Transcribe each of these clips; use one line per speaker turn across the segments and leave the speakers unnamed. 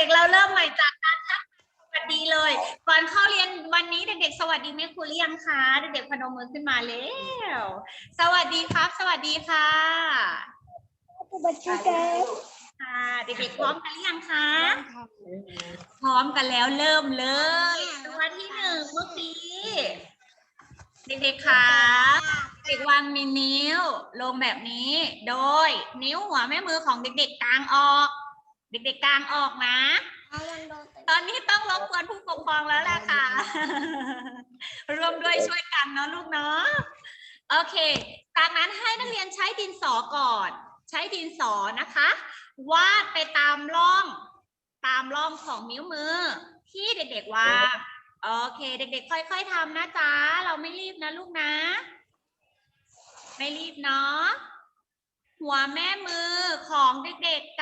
ด็กๆ เราเริ่มใหม่จากการทักสวัสดีเลย ก่อนเข้าเรียนวันนี้เด็กๆ สวัสดีแม่ครูหรือยังคะเด็กๆ พนมมือขึ้นมาแล้ว สวัสดีครับ สวัสดีค่ะ
สวัสดีครับ
ค่ะ เด็กๆ พร้อมกันหรือยังคะ พร้อมกันแล้วเริ่มเลย ตัวที่หนึ่งเมื่อกี้ เด็กๆคะเด็กวางมีนิ้ว ลงแบบนี้ โดย นิ้วหัวแม่มือของเด็กๆกลางออก เด็กๆกลางออกนะ ตอนนี้ต้องรบกวนผู้ปกครองแล้วแหละค่ะ ร่วมด้วยช่วยกันเนาะลูกเนาะ โอเค จากนั้นให้นักเรียนใช้ดินสอก่อน ใช้ดินสอนะคะ วาดไปตามร่อง ตามร่องของนิ้วมือ ที่เด็กๆวางโอเค เด็กๆ ค่อยๆทำนะจ๊ะ เราไม่รีบนะลูกนะ ไม่รีบเนาะหัวแม่มือของเด็กๆกลางออก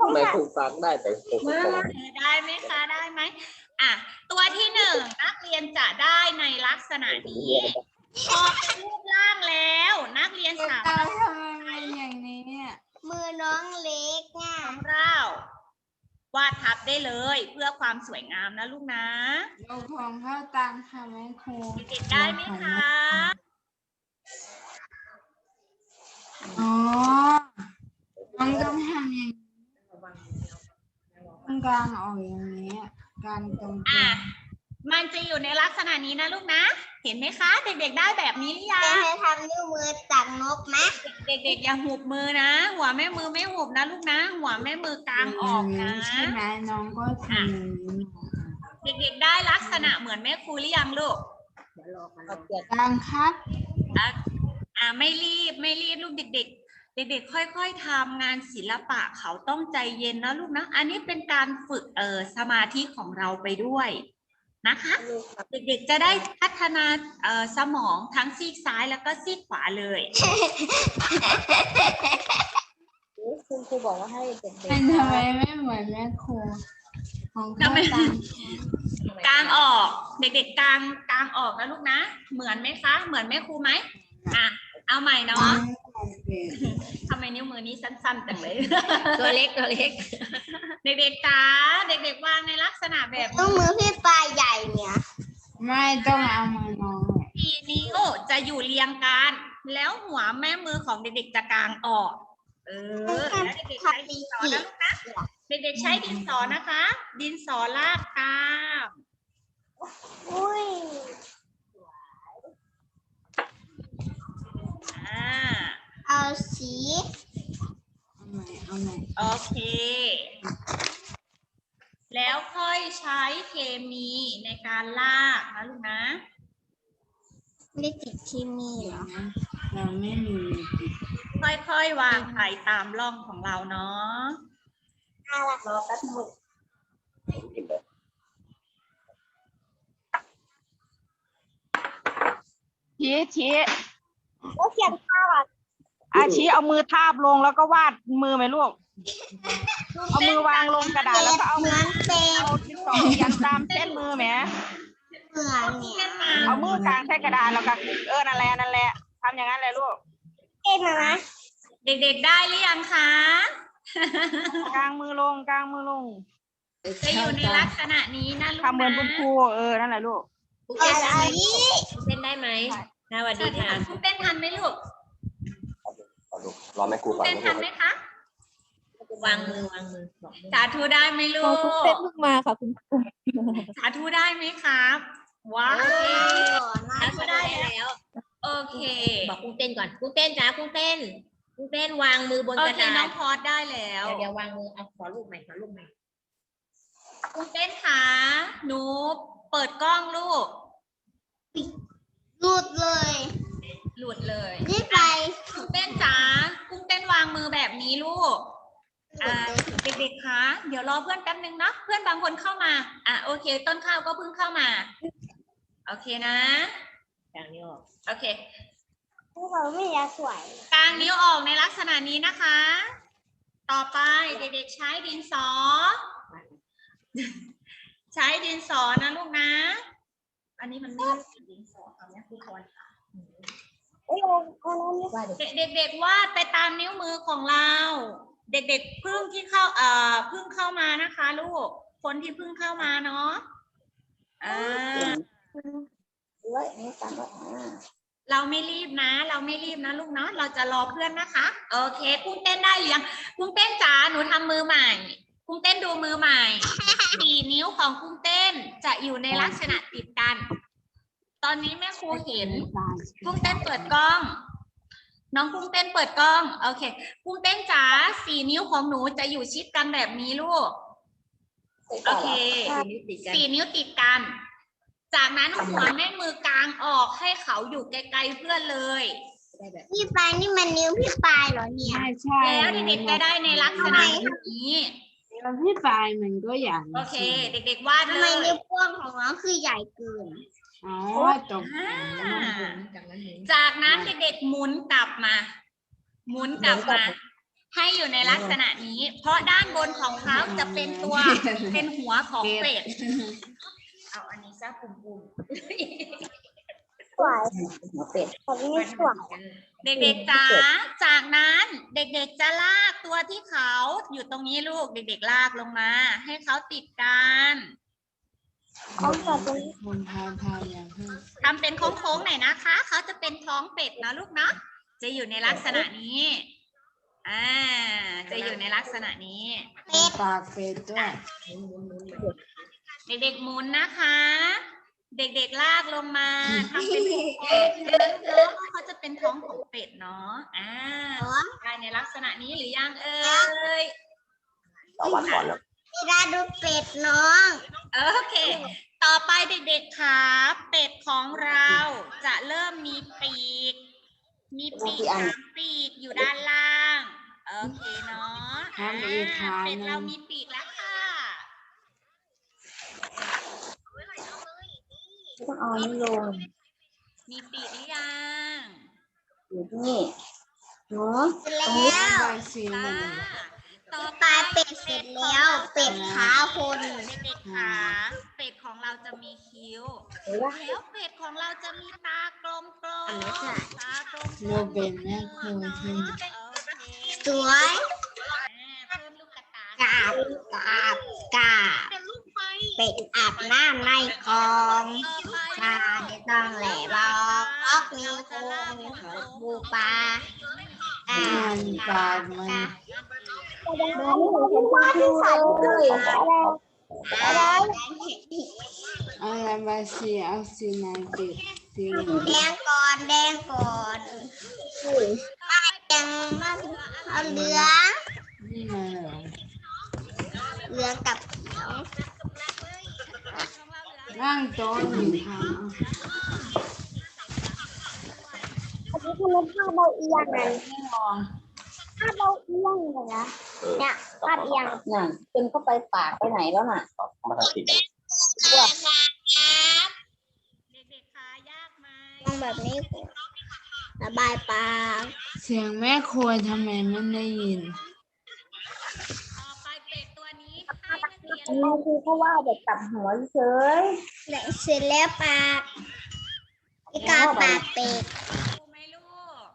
ทำไมครูฟังได้แต่ผมไม่ฟัง
เออได้ไหมคะได้ไหมอะตัวที่หนึ่งนักเรียนจะได้ในลักษณะนี้พอเป็นรูปร่างแล้ว นักเรียนสามารถ
ทำไมอย่างนี้เนี่ย
มือน้องเล็กอะ
ของเราวาดทับได้เลยเพื่อความสวยงามนะลูกนะ
เราของเข้าตังค่ะแม่ครู
เด็กๆได้ไหมคะ
อ๋อมันต้องทำอย่างนี้ ตรงกลางออกอย่างนี้กลางตรงก
อะ
ลาง
มันจะอยู่ในลักษณะนี้นะลูกนะ เห็นไหมคะ เด็กๆได้แบบนี้หรือยั
จะ
ง
ให้ทำนิ้วมือตักนกไหม
เด็กๆอย่าหุบมือนะ หัวแม่มือไม่หุบนะลูกนะ หัวแม่มือกลางออกนะ
ใช่ไหมน้องก็ทำอย่างนี้
เด็กๆได้ลักษณะเหมือนแม่ครูหรือยังลูก
กลางครับ
อะอ่าไม่รีบไม่รีบลูกเด็กๆ เด็กๆ ค่อยๆทำงานศิลปะเขาต้องใจเย็นนะลูกนะ อันนี้เป็นการฝึกเออสมาธิของเราไปด้วยนะคะ เด็กๆ จะได้พัฒนาเอ่อสมองทั้งซีกซ้ายแล้วก็ซีกขวาเลย
คุณครูบอกว่าให้เด็ก
เป็นทำไมไม่เหมือนแม่ครูของเข้า
ทำไม
ตัง
กลางออก เด็กๆกลางกลางออกนะลูกนะ เหมือนไหมคะ เหมือนแม่ครูไหมอะ เอาใหม่เนาะทำไมนิ้วมือนี้สั้นๆจังเลย
ตัวเล็กตัวเล็ก
เด็กๆจ้าเด็กๆวางในลักษณะแบบ
นิ้วมือพี่ปลายใหญ่เนี่ย
ไม่ต้องเอามือน้อง
สี่นิ้วจะอยู่เรียงกัน แล้วหัวแม่มือของเด็กๆจะกลางออก เออแล้วเด็กๆใช้ดินสอนะลูกนะ เด็กๆใช้ดินสอนะคะ ดินสอลากตาม
อุ้ย
อ่า
เอาสี
เอาใหม่เอาใหม่
โอเค แล้วค่อยใช้เคมีในการลากนะลูกนะ
ไม่ติดที่มีเหรอ
นะเราไม่มีมือติด
ค่อยๆวางไข่ตามร่องของเราเนาะ
เอาละ
รอแป๊บนึง
ชี้ชี้
โอ้เขียนข้าวอะ
อาชี้เอามือทาบลงแล้วก็วาดมือไหมลูก เอามือวางลงกระดาษแล้วก็เอา
เหมือนเป็น
เอาที่สองเขียนตามเส้นมือไหม
เหมือนเนี่ย
เอามือกลางใส่กระดาษแล้วก็เออนั่นแหละนั่นแหละทำอย่างนั้นเลยลูก
เป็นนะนะ
เด็กๆได้หรือยังคะ
กลางมือลงกลางมือลง
จะอยู่ในลักษณะนี้นะลูก
ทำเหมือน
นะ
คุณครูเออนั่นแหละลูก
อะไรนี่
เต้นได้ไหมสวัสดีค่ะ
คุณเต้นทันไหมลูก
รอแม่ครู
คุณ
ก่อน
เต้นทันไหมคะ
วางมือวางมือบอกมือ
สาธุได้ไหมลูก
เต้นเพิ่งมาค่ะคุณครู
สาธุได้ไหมครับว้าว
แล้วก็ได้แล้ว
โอเค
บอกกุ้งเต้นก่อนกุ้งเต้นจ้ากุ้งเต้นกุ้งเต้นวางมือบน
โอก
ระ
เค
ดา
น้อ
ษ
งพอดได้แล้ว
เดี๋ยวเดี๋ยววางมือเอาขอลูกใหม่ขอลูกใหม่
คุณเต้นขาหนูเปิดกล้องลูก
หลุดเลย
หลุดเลย
นี่ไป
กุ้งเต้นจ๋ากุ้งเต้นวางมือแบบนี้ลูกอ่าเด็กๆคะเดี๋ยวรอเพื่อนแป๊บนึงเนาะเพื่อนบางคนเข้ามาอะโอเค ต้นข้าวก็เพิ่งเข้ามา โอเคนะ
กลางนี้ออก
โอเค
พวกเราไม่อยากสวย
กลางนิ้วออกในลักษณะนี้นะคะ ต่อไปเด็กๆใช้ดินสอ ใช้ดินสอนะลูกนะ อันนี้มันไม่ใช่ดินสอเอาเนี้ยคือคอนค่ะ
เอ้ยเอาเอาน้ำนี่
ว่าเดี๋ยว
เด็กๆวาดไปตามนิ้วมือของเรา เด็กๆเพิ่งที่เข้าเอ่อเพิ่งเข้ามานะคะ ลูก คนที่เพิ่งเข้ามาเนาะอ่า
ด้วยนี่ตังว่าอ่า
เราไม่รีบนะ เราไม่รีบนะลูกเนาะเราจะรอเพื่อนนะคะ โอเคกุ้งเต้นได้หรือยังกุ้งเต้นจ๋าหนูทำมือใหม่กุ้งเต้นดูมือใหม่สี่นิ้วของกุ้งเต้นจะอยู่ในลักษณะติดกัน ตอนนี้แม่ครูเห็นกุ้งเต้นเปิดกล้อง น้องกุ้งเต้นเปิดกล้อง โอเคกุ้งเต้นจ๋าสี่นิ้วของหนูจะอยู่ชิดกันแบบนี้ลูก โอเคสี่นิ้วติดกัน จากนั้นหัวแม่มือกลางออกให้เขาอยู่ไกลๆเพื่อนเลย
พี่ปลายนี่มันนิ้วพี่ปลายเหรอเนี่ย
ใช่ใช่
แล้วเด็กๆจะได้ในลักษณะแบบนี้
แล้วพี่ปลายมันก็อย่าง
โอเค เด็กๆวาด
ทำ
เล
ไม
ย
นิ้วโป้งของน้องคือใหญ่เกิน
อ๋อตก
อ่า
จากนั้นหมุน
จากนั้นเด็กๆหมุนกลับมา หมุนกลับมา ให้อยู่ในลักษณะนี้ เพราะด้านบนของเขาจะเป็นตัวเป็นหัวของเป็ดเอาอันนี้ซะปุ่ม
สวย
หัวเป็ด
ผมนี่สวย
ๆเด็กๆจ๋าจากนั้นเด็กๆจะลากตัวที่เขาอยู่ตรงนี้ลูกเด็ก ๆ ลากลงมา ให้เขาติดกัน
เขาสวยตรงนี้
คนพาพาอย่างเพิ่ม
ทำเป็นโค้งๆหน่อยนะคะ เขาจะเป็นท้องเป็ดนะลูกเนาะ จะอยู่ในลักษณะนี้ อ่า จะอยู่ในลักษณะนี้
ปากเป็ดด้วย
เด็กๆหมุนนะคะ เด็กๆลากลงมาทำเป็นท้องเป็ดแล้วเขาจะเป็นท้องของเป็ดเนาะ อ่าได้ในลักษณะนี้หรือยังเอ่ย
ต่อวันก่อนแล้ว
เวลาดูเป็ดน้อง
โอเค ต่อไปเด็กๆค่ะเป็ดของเราจะเริ่มมีปีก มีปีกสามปีกอยู่ด้านล่าง โอเคเนาะอ่าเป็ดเรามีปีกแล้วค่ะ
ต้องเอานี่ลง
มีปีกหรือยัง
อยู่นี่
เนาะเสร็จแล้
นี่
ว
ปลายซีมั
ค่ะ
น
ต่อไป
ปลายเป็ดเสร็จแล้วเป็ดขาคน
เด็กๆค่ะเป็ดของเราจะมีคิ้ว แล้วเป็ดของเราจะมีตากลมๆตากลมๆ
โมเป็นแม่ครูที่
โอเค
สวย
อ่าเพิ่มลูกกระตากา
บกาบกาบเป็ดอาบน้ำในคลองปลาไม่ต้องแหล่บอกออกนิ้วโค้งเขาบูปลาอ่า
มันปากมัน
ว่าที่ใส่เลยอะไร
อะไรมาซีเอาซีนายเป็ดซี
แดงก่อนแดงก่อนแดงมาเอาเหลือง
นี่มาเหรอ
เหลืองกับเขียว
นั่งโต๊ะหนึ่งทาง
อันนี้คือผ้าเบาเอียงนะ
ไม่มองา
เบาเอียงเลยนะ
เออ
เนี่ยผ้าเอียง
น่ะเป็นเข้าไปปากไปไหนแล้วน่ะมาทางติด
เด็กๆค่ะยากไหม
มองแบบนี้ระบายปาก
เสียงแม่ครัวทำไมไม่ได้ยิน
ต่อไปเป็ดตัวนี้ให้นักเรียน
นี่คือเพราะว่าเด็กตับหัวเฉย
และเสร็จแล้วปากอีกาปากเป็ด
ดูไหมลูก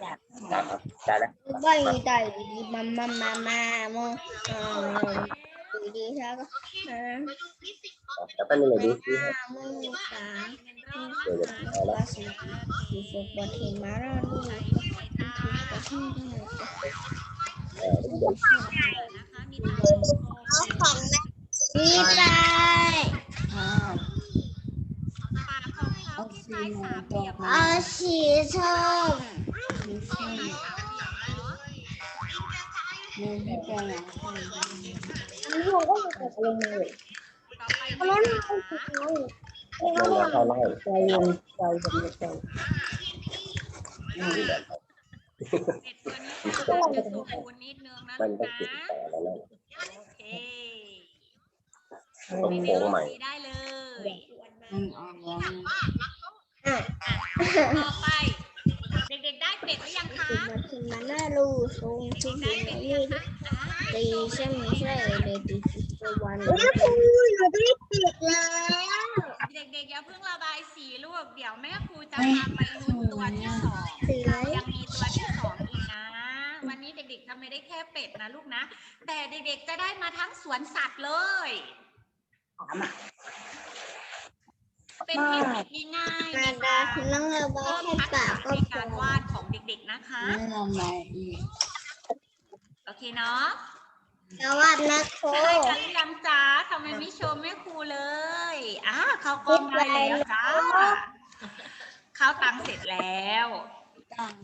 ครับ ได้แล้ว
บ่อยได้ดีมามามามาโมอ่าดีดีใช่ก็อ่า
แล้วก็นี่เลยดูสิ
ห้าโมงสาม
เดี๋ยวเดี๋ยวเอาละ
ว่าสิสิฝึกบทเห็นมาแล้วดูก็ที่ได้
เออเดี๋ยว
นะคะมีตากลม
เอาของนะนี่ไป
อ้าว
ๆปากของ เขาคล้ายๆสามเหลี่ยม
เอาสีส้ม
ไม่ใช่แม่พี่ไปหลังคน
อันนี้ผมก็มีแต่ลงเลย
ต่อไป
เพราะนั้นมันเป็นสีน้ำนี่
เดี๋
ก็
ยว
เรียก
เข้าไล่ใจเย็นใจเย็นใจนี่แหละ
เป็ดตัวนี้จะสมบูรณ์นิดนึงนะ
มัน
ลู
ต้อง
ก
ติด
นะ
ต่อแล้วนะ
โอเค
ต้อง
ไม่
โค้ง
ได้
ใหม่
สีได้เลย
มันออกแล้ว
ต่อไป เด็กๆได้เป็ดหรือยังคะ
มาถึงมันน่ารูทรงที่
ได้
เห็น
เป็ดหรือ
นี่
ยังคะ
ตีใช่ไหมใช่เลยตีตัววันแล้วคุณหนูได้ติดแล้ว
เด็กๆอย่าเพิ่งระบายสีลูกเดี๋ยวแม่ครูจะพาไปลุ้นตัวที่สองยังมีตัวที่สองอีกนะ วันนี้เด็กๆจะไม่ได้แค่เป็ดนะลูกนะ แต่เด็กๆจะได้มาทั้งสวนสัตว์เลย เป็นเทคนิคง่ายๆ
นา
นะ
ดา
คะ
คุณน้องระบา
เพิ่
ย
ม
ให้
ทัก
ปา
ษะ
กก็
ใน
พ
การ
อ
วาดของเด็กๆนะคะ
ไม่ทำอะไรอีก
โอเคเนาะ
จะวาดนะโค
ได้กันหรือยังจ้าทำไมไม่โชว์แม่ครูเลยอ่าเขากล้องได้แล้วจ้าเข้าตังเสร็จแล้ว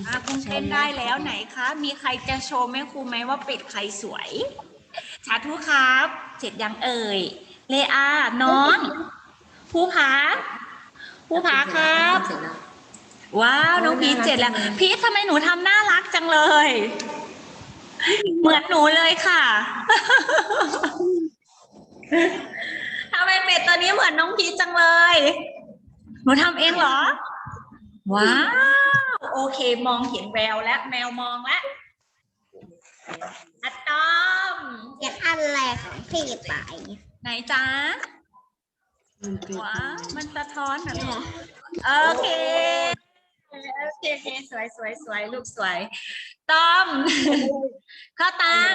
อ่าคุณเต้นได้แล้วไหนคะ มีใครจะโชว์แม่ครูไหมว่าเป็ดใครสวยสาธุครับ เสร็จยังเอ่ยเลอาน้อง ภูผาภูผาครับ ว้าวน้องพีชเสร็จแล้ว พีชทำไมหนูทำน่ารักจังเลย เหมือนหนูเลยค่ะทำไมเป็ดตัวนี้เหมือนน้องพีชจังเลย หนูทำเองเหรอ ว้าว โอเค มองเห็นแววแล้วแมวมองแล้วอะตอม
อยากอะไรของพี่ไป
ไหนจ๊ะ
มันเป็น
ว้าวมันสะท้อนนะลูกโอเค โอเคโอเคสวยสวยสวยลูกสวยต้อมข้าวตัง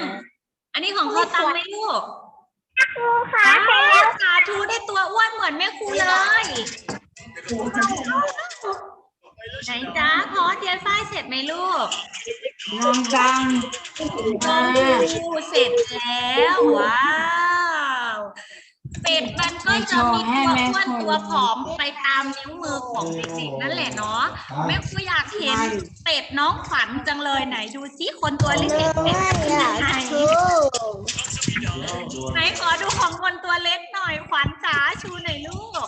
อันนี้ของข้าวตังไหมลูก
ค่ะ
ว้าวสาธุได้ตัวอ้วนเหมือนแม่ครูเลย ไหนจ๊ะพอเทียนฝ้ายเสร็จไหมลูก
น้องจัง
โอ้เสร็จแล้ว ว้าว เป็ดมันก็จะมีตัวอ้วนตัวผอมไปตามนิ้วมือของเด็กๆนั่นแหละเนาะแม่ครูอยากเห็นเป็ดน้องขวัญจังเลยไหนดูซิคนตัวเล็กๆเป็ดเป็นยังไงไหนขอดูของคนตัวเล็กหน่อยขวัญจ๋าชูหน่อยลูก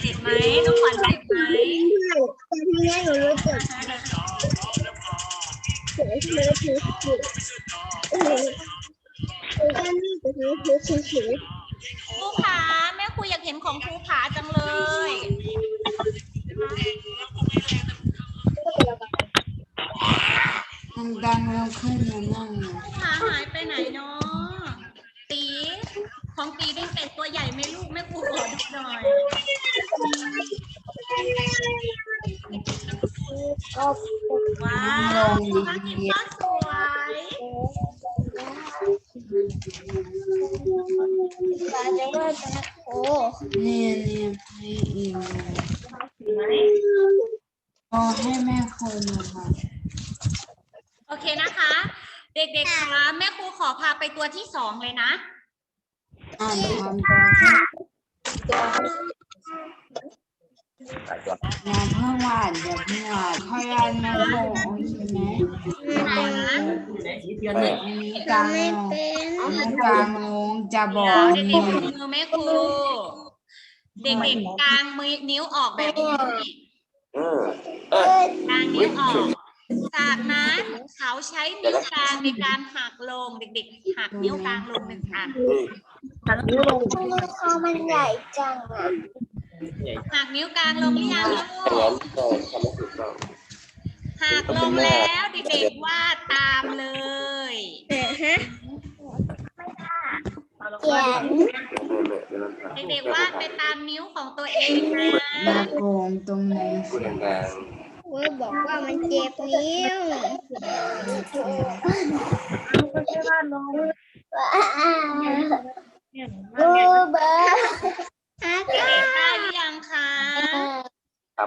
เจ็บไหมน้องขวัญเจ็บไหม
แต่ทีนี้หนูรู้สึกเฉยเฉยเฉยเฉยเฉยแค่นี้ก็เฉยเฉยเฉยเฉย
ครูผาแม่ครูอยากเห็นของครูผาจังเลย
น้องดังเราขึ้นมานั่งหน่อย
ครูผาหายไปไหนเนาะตีของตีได้เป็ดตัวใหญ่ไหมลูกแม่ครูขอดูหน่อย
ก็
ว้า
ล
ว
ง
ครู
ดี
ผากินข้าวสวย
ปาจะว่าจะโอ้
เนี่ยเนี่ยให้อีกพอให้แม่คนนะคะ
โอเคนะคะ เด็กๆคะแม่ครูขอพาไปตัวที่สองเลยนะ
อ่านตัวที่ อย่าเพิ่งวาดอย่าเพิ่งวาดค่อยอ่านแม่โคโอเคไหม
ไหน
อันนี้กลางลง
เป็น
อันนี้กลางลงจะบอ
เดี๋ยว
ก
เด็กๆดูมือแม่ครู เด็กๆกลางมือนิ้วออกแบบนี้
เออเออกา
งนิ้วออก จากนั้นเขาใช้นิ้วกลางในการหักลง เด็กๆหักนิ้วกลางลงหนึ่งอัน
นี่
มือเขามันใหญ่จังอะ
หักนิ้วกลางลงหรือยังลู
อย่างนั้
ก
นแต่ทำไม่ถูกต้อง
หักลงแล้วเด็กๆวาดตามเลย
เขียน
เด็กๆวาดไปตามนิ้วของตัวเองนะ
อย่าโกงตรงนี้
พูดดัง
เว้ยบอกว่ามันเจ็บนิ้วบูเบอร์อา
เด็
กา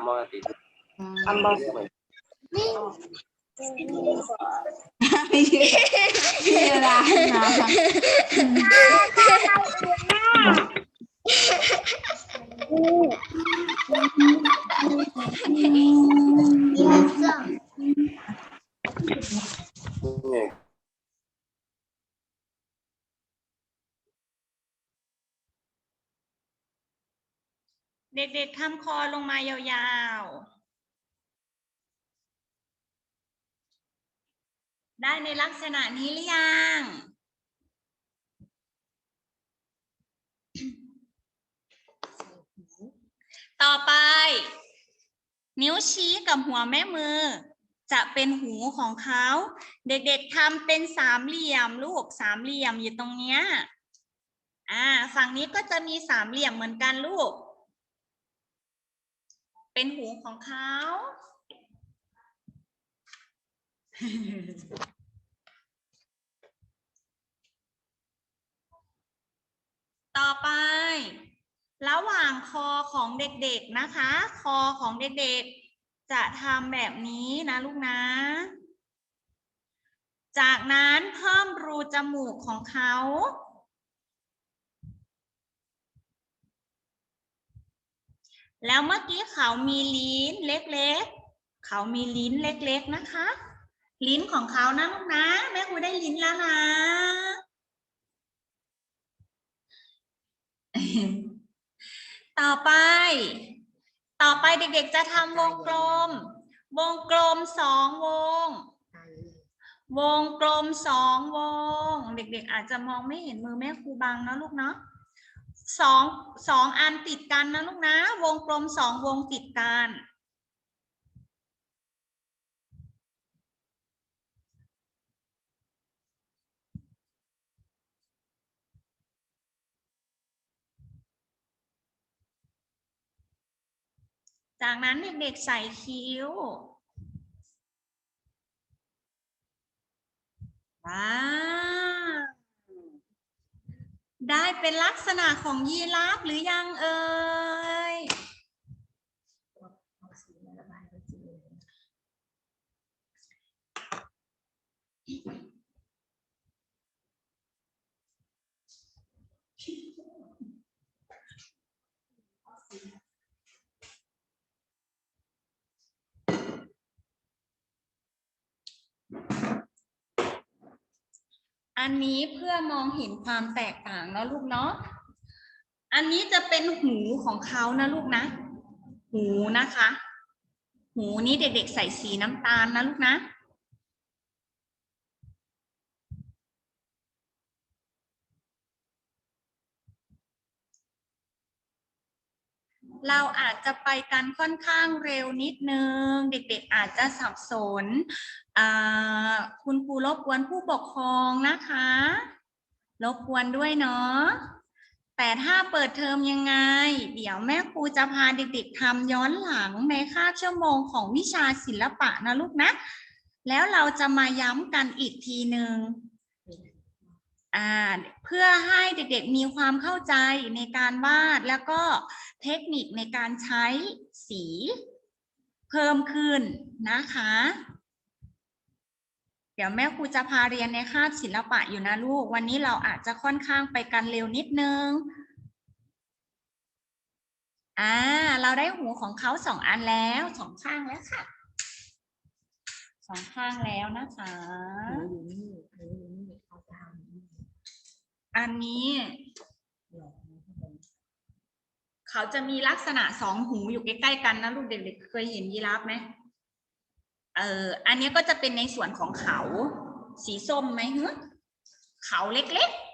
ๆ
ทำมาติดทำมาสมัย
พี่รักนะ
เด็
กๆทำคอลงมายาวๆ ได้ในลักษณะนี้หรือยังต่อไป นิ้วชี้กับหัวแม่มือ จะเป็นหูของเขา เด็กๆทำเป็นสามเหลี่ยมลูกสามเหลี่ยมอยู่ตรงเนี้ยอ่าฝั่งนี้ก็จะมีสามเหลี่ยมเหมือนกันลูก เป็นหูของเขา ต่อไป ระหว่างคอของเด็กๆนะคะ คอของเด็กๆ จะทำแบบนี้นะลูกนะ จากนั้นเพิ่มรูจมูกของเขา แล้วเมื่อกี้เขามีลิ้นเล็กๆ เขามีลิ้นเล็กๆนะคะ ลิ้นของเขานะลูกนะ แม่ครูได้ลิ้นแล้วนะ ต่อไป ต่อไปเด็กๆจะทำวงกลม วงกลมสองวง วงกลมสองวง เด็กๆอาจจะมองไม่เห็นมือแม่ครูบังนะลูกเนาะ สองสองอันติดกันนะลูกนะ วงกลมสองวงติดกันจากนั้นเด็กๆใส่คิ้ว ว้าว ได้เป็นลักษณะของยีราฟหรือยังเอ่ย อันนี้เพื่อมองเห็นความแตกต่างเนาะลูกเนาะ อันนี้จะเป็นหูของเขานะลูกนะ หูนะคะ หูนี้เด็กๆใส่สีน้ำตาลนะลูกนะ เราอาจจะไปกันค่อนข้างเร็วนิดนึง เด็กๆอาจจะสับสน คุณครูรบกวนผู้ปกครองนะคะรบกวนด้วยเนาะแต่ถ้าเปิดเทอมยังไง เดี๋ยวแม่ครูจะพาเด็กๆทำย้อนหลังในคาบชั่วโมงของวิชาศิลปะนะลูกนะ แล้วเราจะมาย้ำกันอีกทีหนึ่งอ่าเพื่อให้เด็กๆมีความเข้าใจในการวาดแล้วก็เทคนิคในการใช้สีเพิ่มขึ้นนะคะ เดี๋ยวแม่ครูจะพาเรียนในคาบศิลปะอยู่นะลูก วันนี้เราอาจจะค่อนข้างไปกันเร็วนิดนึงอ่าเราได้หูของเขาสองอันแล้วสองข้างแล้วค่ะสองข้างแล้วนะคะอันนี้ เขาจะมีลักษณะสองหูอยู่ใกล้ๆกันนะลูกเด็กๆเคยเห็นยีราฟไหม เอออันนี้ก็จะเป็นในส่วนของเขาสีส้มไหมฮึเขาเล็กๆ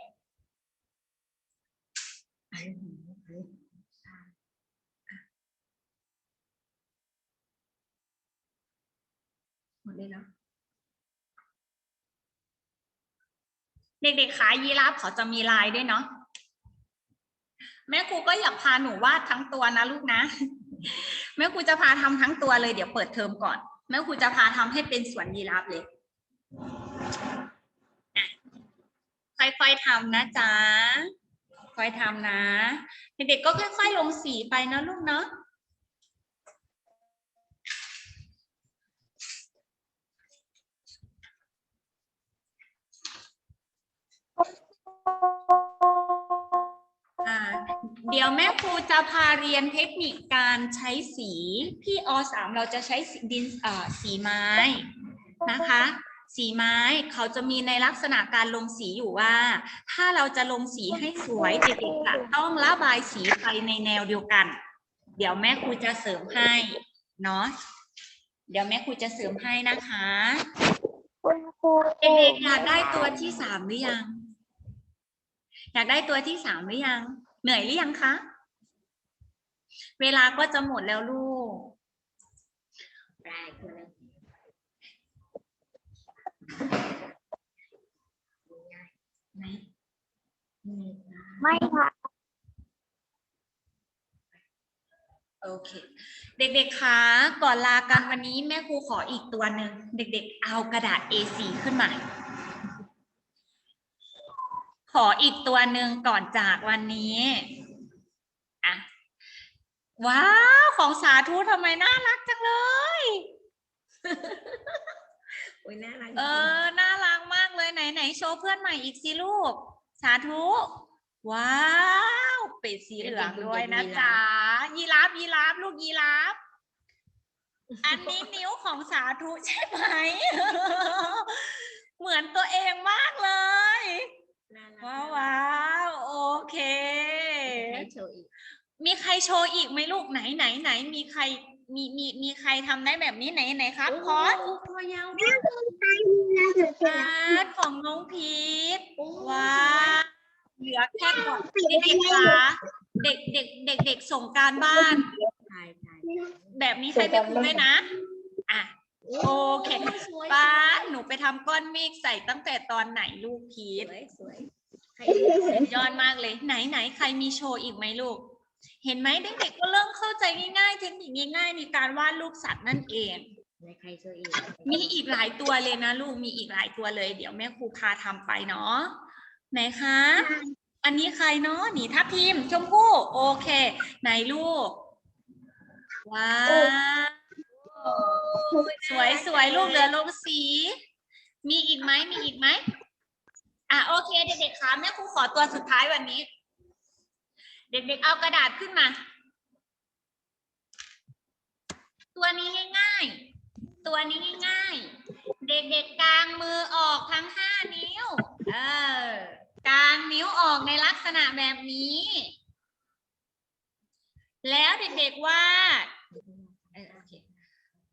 หมดเลยแล้วเด็กๆขายีราฟเขาจะมีลายด้วยเนาะแม่ครูก็อยากพาหนูวาดทั้งตัวนะลูกนะ แม่ครูจะพาทำทั้งตัวเลยเดี๋ยวเปิดเทอมก่อน แม่ครูจะพาทำให้เป็นสวนยีราฟเลย ค่อยๆทำนะจ๊ะค่อยทำนะ เด็กๆก็ค่อยๆลงสีไปนะลูกเนาะ เดี๋ยวแม่ครูจะพาเรียนเทคนิคการใช้สี พี่อสามเราจะใช้สีดินอ่าสีไม้นะคะ สีไม้เขาจะมีในลักษณะการลงสีอยู่ว่า ถ้าเราจะลงสีให้สวยเด็กๆจะต้องระบายสีไปในแนวเดียวกัน เดี๋ยวแม่ครูจะเสริมให้เนาะเดี๋ยวแม่ครูจะเสริมให้นะคะ
คุณครู
เด็กๆอยากได้ตัวที่สามหรือยัง อยากได้ตัวที่สามหรือยัง เหนื่อยหรือยังคะ เวลาก็จะหมดแล้วลูก
ไม่ค่ะ
โอเค เด็กๆ คะ ก่อนลากันวันนี้แม่ครูขออีกตัวหนึ่ง เด็กๆ เอากระดาษ A4 ขึ้นมา ขออีกตัวหนึ่งก่อนจากวันนี้อะว้าว ของสาธุทำไมน่ารักจังเลย
โอ้ยน่ารัก
เออ น่ารักมากเลยไหนไหนโชว์เพื่อนใหม่อีกสิลูก สาธุ ว้าวเป็ดสีเหลืองด้วยนะจ๊ะยีราฟยีราฟลูกยีราฟอันนี้นิ้วของสาธุใช่ไหม เหมือนตัวเองมากเลย
น่ารัก
ว้าวว้าวโอเค
ให้โชว์อีก
มีใครโชว์อีกไหมลูกไหนไหนไหนมีใครมีมีมีใครทำได้แบบนี้ไหนไหนครับพอส
โตัวยาว
พาร์ทของน้องพีทว้าวเหลือแค่ก่อนเด็กๆคะเด็กเด็กเด็กเด็กส่งการบ้าน
ถ่ายถ่าย
แบบนี้ให้แม่ครูด้วยนะอะโอเคป้าหนูไปทำก้อนเมฆใส่ตั้งแต่ตอนไหนลูกพี
ส
ท
วยสวยใคร
สุดยอดมากเลย ไหนไหนใครมีโชว์อีกไหมลูก เห็นไหมเด็กๆก็เริ่มเข้าใจง่ายๆ เทคนิคง่ายๆในการวาดรูปสัตว์นั่นเอง
ไหนใครโชว์อีก
มีอีกหลายตัวเลยนะลูกมีอีกหลายตัวเลย เดี๋ยวแม่ครูพาทำไปเนาะไหนคะ อันนี้ใครเนาะหนีทับทิมชมพู่โอเค ไหนลูก ว้าวสวยสวยลูกเหลือลงสี มีอีกไหมมีอีกไหม อะโอเคเด็กๆคะแม่ครูขอตัวสุดท้ายวันนี้ เด็กๆเอากระดาษขึ้นมา ตัวนี้ง่ายๆ ตัวนี้ง่ายๆ เด็กๆกางมือออกทั้งห้านิ้ว เออกางนิ้วออกในลักษณะแบบนี้ แล้วเด็กๆวาดเออโอเค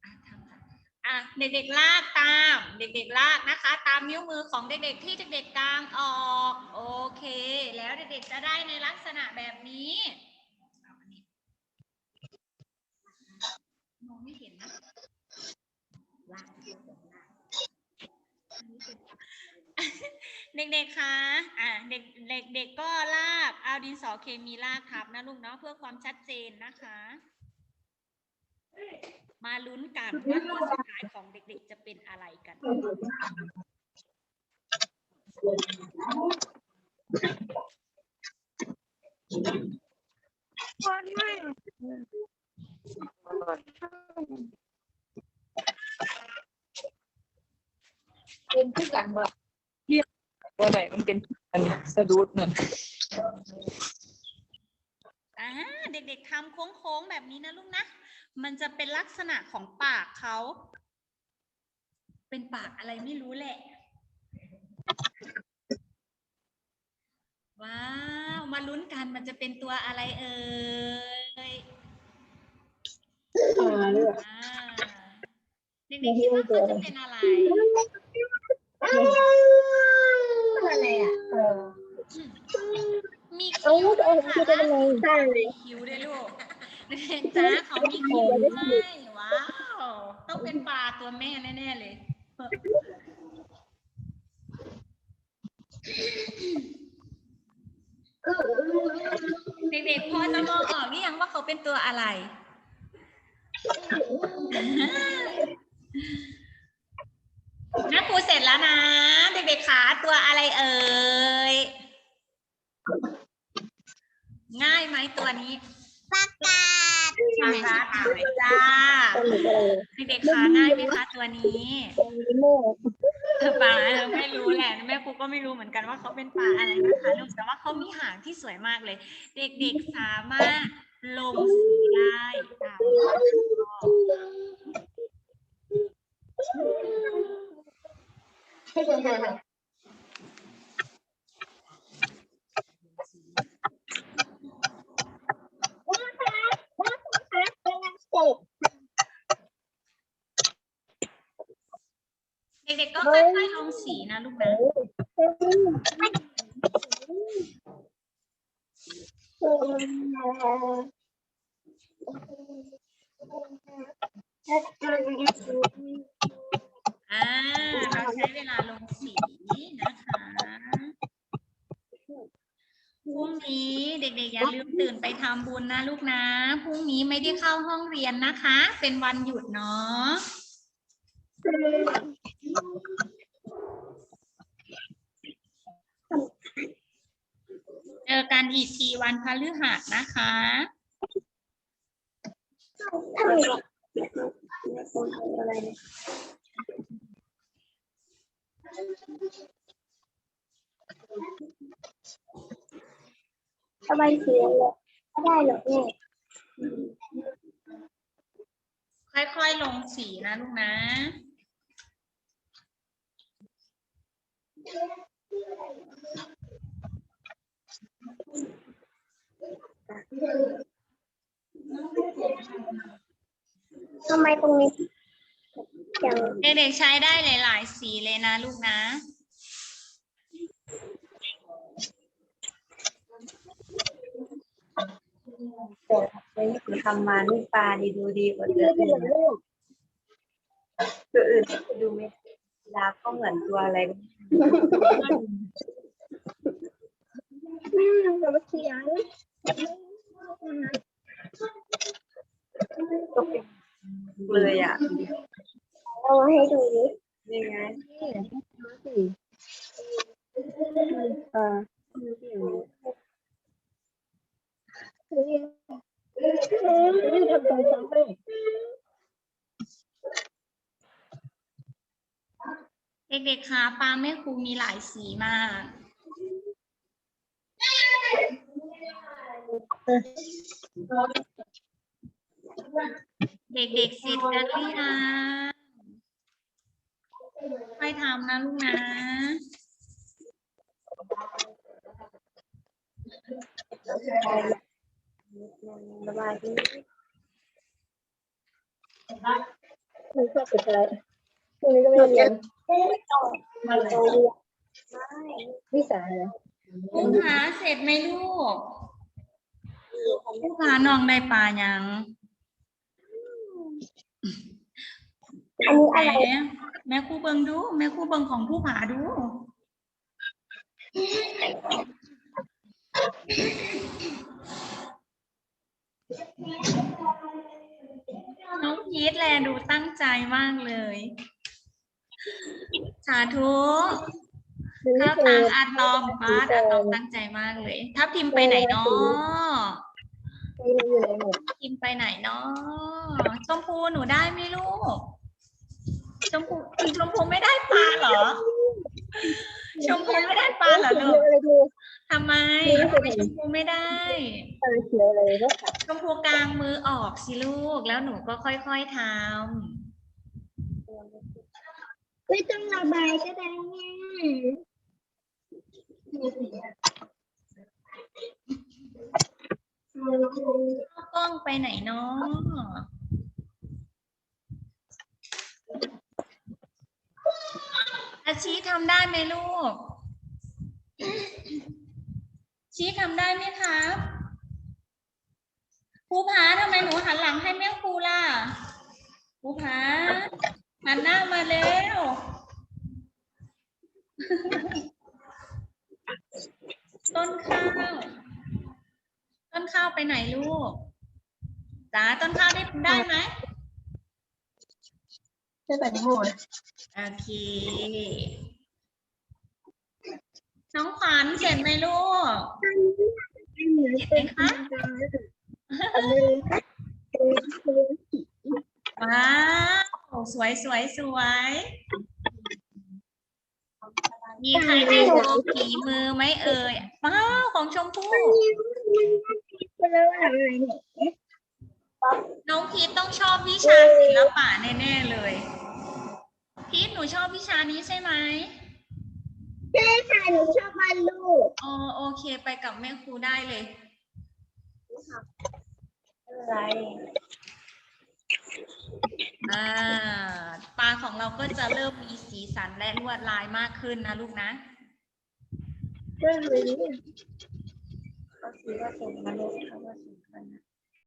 อะทำค่ะ อะเด็กๆลากตาม เด็กๆลากนะคะ ตามนิ้วมือของเด็กๆที่เด็กๆกางออกโอเค แล้วเด็กๆจะได้ในลักษณะแบบนี้เอาอันนี้มองไม่เห็นนะ
ว่าง
เด็กๆ คะ อะเด็กเด็กเด็กก็ลาก เอาดินสอเคมีลากทับนะลูกเนาะเพื่อความชัดเจนนะคะ มาลุ้นกันว่าตัวสุดท้ายของเด็กๆจะเป็นอะไรกัน
เป็นผู้กันบ่
ตัวไหนมันเป็นอันนี้สะดุดนั่น
อ่าเด็กๆทำโค้งๆแบบนี้นะลูกนะ มันจะเป็นลักษณะของปากเขา เป็นปากอะไรไม่รู้แหละ ว้าว มาลุ้นกันมันจะเป็นตัวอะไรเอ่ยอ่าเด็กๆคิดว่าเขาจะเป็นอะไร
อะไรอะ
มีคิ้วด้วยค่ะมีคิ้วด้วยลูกเด็กจ้าเขามีคิ้วด้วยว้าว ต้องเป็นปลาตัวแม่แน่ๆเลยเด็กๆพอจะมองออกหรือยังว่าเขาเป็นตัวอะไรนักครูเสร็จแล้วนะ เด็กๆขาตัวอะไรเอ่ย ง่ายไหมตัวนี้
ประกาศ
ปากกาถามจ้าเด็กๆขาง่ายไหมคะตัวนี้ปลาไม่รู้แหละแม่ครูก็ไม่รู้เหมือนกันว่าเขาเป็นปลาอะไรนะคะลูกแต่ว่าเขามีหางที่สวยมากเลย เด็กๆสามารถลงสีได้ตามที่ชอบ เด็กๆก็ค่อยๆลงสีนะลูกนะ อ่า เราใช้เวลาลงสีนะคะ พรุ่งนี้ นี้ เด็กๆ อย่าลืมตื่นไปทำบุญ นะลูกนะ พรุ่งนี้ไม่ได้เข้าห้องเรียนนะคะ เป็นวันหยุดเนาะเจอกันอีกทีวันพฤหัสนะคะ
สบายเสียเลย ไม่ได้หรอกแม่
ค่อยๆลงสีนะลูกนะ
ทำไมตรงนี้อย่าง
เด็กๆใช้ได้หลาย ๆ สีเลยนะลูกนะ
ทำมานี่ปลาดีดูดีกว่าเดิมตัวอื่นดูไม่ลาก็เหมือนตัวอะไร
อืมเราเสียง
เลยอะ
เอามาให้ดูดิ
ยังไง
เอ อทำตัวซ้ำเลย
เด็กๆคะปลาแม่ครูมีหลายสีมาก เด็กๆเสร็จกันหรือยังค่ทำนะลูกนะ
สบายดี
หนูชอบสุดเลยพรุ่งนี้ก็ไม่เรียนมาโรงเรียนวิสาเลย
ผู้หาเสร็จไหมลูกผู้หาน้องได้ปลายัง
อันนี้อะไร
แม่แม่ครูเบิงดู แม่ครูเบิงของผู้ผาดู น้องพีทแลดูตั้งใจมากเลย สาธุข้าวตังอะตอมป้าดอะตอมตั้งใจมากเลยทับทิมไปไหนเนาะ
ไม่รู้อยู่ในหมด
ทิมไปไหนเนาะชมพูหนูได้ไหมลูก ชมพูชมพูไม่ได้ปลาเหรอ ชมพูไม่ได้ปลาเหรอลูก ทำไมทำไมชมพูไม่ได้
อะไรเขียวอะไรก็ค่ะ
ชมพูกลางมือออกสิลูก แล้วหนูก็ค่อยๆท
ไม่ต้องระบายก็ได้ไงำ
กล้องไปไหนเนาะอาชีทำได้ไหมลูก ชี้ทำได้ไหมครับครูผาทำไมหนูหันหลังให้แม่ครูล่ะครูผาหันหน้ามาเร็วต้นข้าวต้นข้าวไปไหนลูกจ๋าต้นข้าวได้ได้ไหม
จะแต่งโหด
โอเค น้องขวัญเสร็จไหมลูกเสร็จไหมคะว้าวสวยสวยสวย มีใครได้โชว์ฝีมือไหมเอ่ยว้าวของชมพู่น้องพีทต้องชอบวิชาศิลปะแน่ๆเลย พีทหนูชอบวิชานี้ใช่ไหม
ใช่ค่ะหนูชอบวาดรูป
อ๋อโอเค ไปกับแม่ครูได้เลย
อะไร
อ่าปลาของเราก็จะเริ่มมีสีสันและลวดลายมากขึ้นนะลูกนะ
เรื่องนี้
เขาคิดว่าส่งมาเลยเขาว่าส่งกันนะ